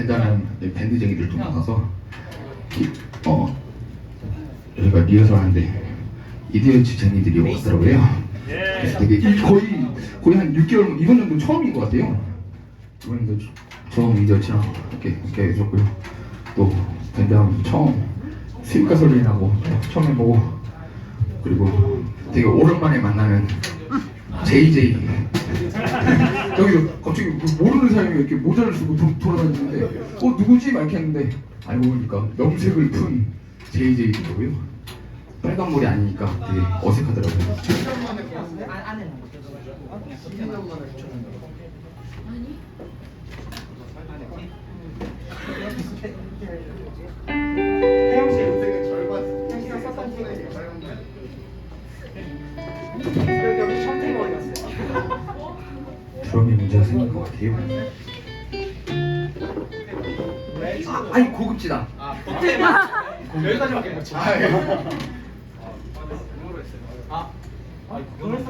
밴드하는 밴드쟁이들 좀 많아서 이- 어 여기가 리허설 하는데 이디어츠 쟁이들이 왔더라고요. 그래서 되게 이- 거의 거의 한 6개월 이번 연도 처음인 것 같아요. 이번 연도 처음 이디어츠랑 이렇게 이렇게 해줬고요. 또 밴드하면 처음 스윗 가솔린하고 처음 해보고 그리고 되게 오랜만에 만나는 JJ 여기서 갑자기 뭐 모르는 사람이 이렇게 모자를 쓰고 도, 돌아다니는데 어 누구지? 막 이렇게 했는데 알고 보니까 염색을 푼 JJ더라고요 빨간 머리 아니니까 되게 어색하더라고요 혜영 씨 인생의 절반. 혜영 씨가 썼던 책의 절반. 여기 여기 션팅 어디 갔어요? 드럼이 문제가 생긴 것 같아요 아, 아니 고급지다 아, 여기까지밖에 못 쳐. 아, 예. 아, 아, 그걸 썼